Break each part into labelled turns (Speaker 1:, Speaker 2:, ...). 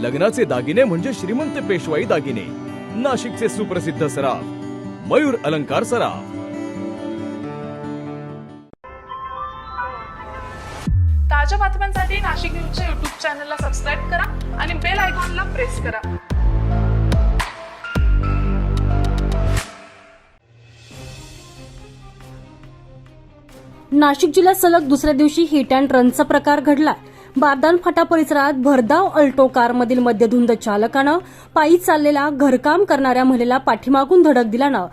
Speaker 1: लग्नाचे दागिने म्हणजे श्रीमंत पेशवाई दागिने. नाशिकचे सुप्रसिद्ध सराफ मयूर अलंकार सराफ.
Speaker 2: ताज्या बातम्यांसाठी नाशिक न्यूजच्या युट्यूब चॅनलला सबस्क्राईब करा आणि बेल आयकॉनला प्रेस करा.
Speaker 3: नाशिक जिल्ह्यात सलग दुसऱ्या दिवशी हिट अँड रनचा प्रकार घडला बारदान फाटा परिसरात भरधाव अल्टो कारमधील मद्यधुंद चालकानं पायी चाललेला घरकाम करणाऱ्या महिलेला पाठीमागून धडक दिल्यानं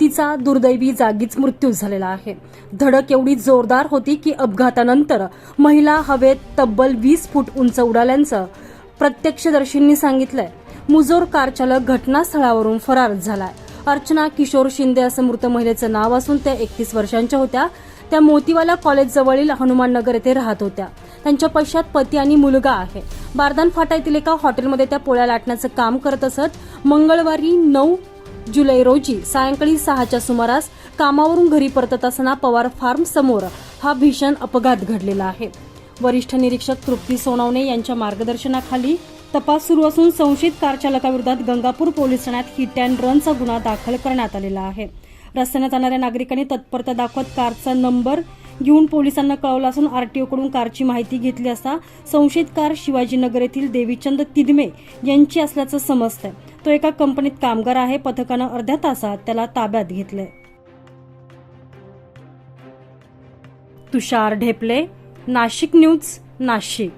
Speaker 3: तिचा दुर्दैवी जागीच मृत्यू झालेला आहे. धडक एवढी जोरदार होती की अपघातानंतर महिला हवेत तब्बल वीस फूट उंच उडाल्याचं प्रत्यक्षदर्शींनी सांगितलंय. मुजोर कार चालक घटनास्थळावरून फरार झालाय. अर्चना किशोर शिंदे असं मृत महिलेचं नाव असून त्या एकतीस वर्षांच्या होत्या. त्या मोतीवाला कॉलेज जवळील येथे राहत होत्या. त्यांच्या पश्चात पती आणि मुलगा आहे. बारदान फाटा येथील एका हॉटेलमध्ये त्या पोळ्या लाटण्याचं काम करत असत. मंगळवारी नऊ जुलै रोजी सायंकाळी सहाच्या सुमारास कामावरून घरी परतत असताना पवार फार्म समोर हा भीषण अपघात घडलेला आहे. वरिष्ठ निरीक्षक तृप्ती सोनवणे यांच्या मार्गदर्शनाखाली तपास सुरू असून संशयित कार चालकाविरोधात गंगापूर पोलीस ठाण्यात हिट अँड रनचा गुन्हा दाखल करण्यात आलेला आहे. रस्त्याने जाणाऱ्या नागरिकांनी तत्परता दाखवत कारचा नंबर घेऊन पोलिसांना कळवला असून आरटीओकडून कारची माहिती घेतली असता संशयित कार शिवाजीनगर येथील देवीचंद तिदमे यांची असल्याचं समजतंय. तो एका कंपनीत कामगार आहे पथकानं अर्ध्या तासात त्याला ताब्यात घेतलंय. तुषार ढेपले नाशिक न्यूज नाशिक.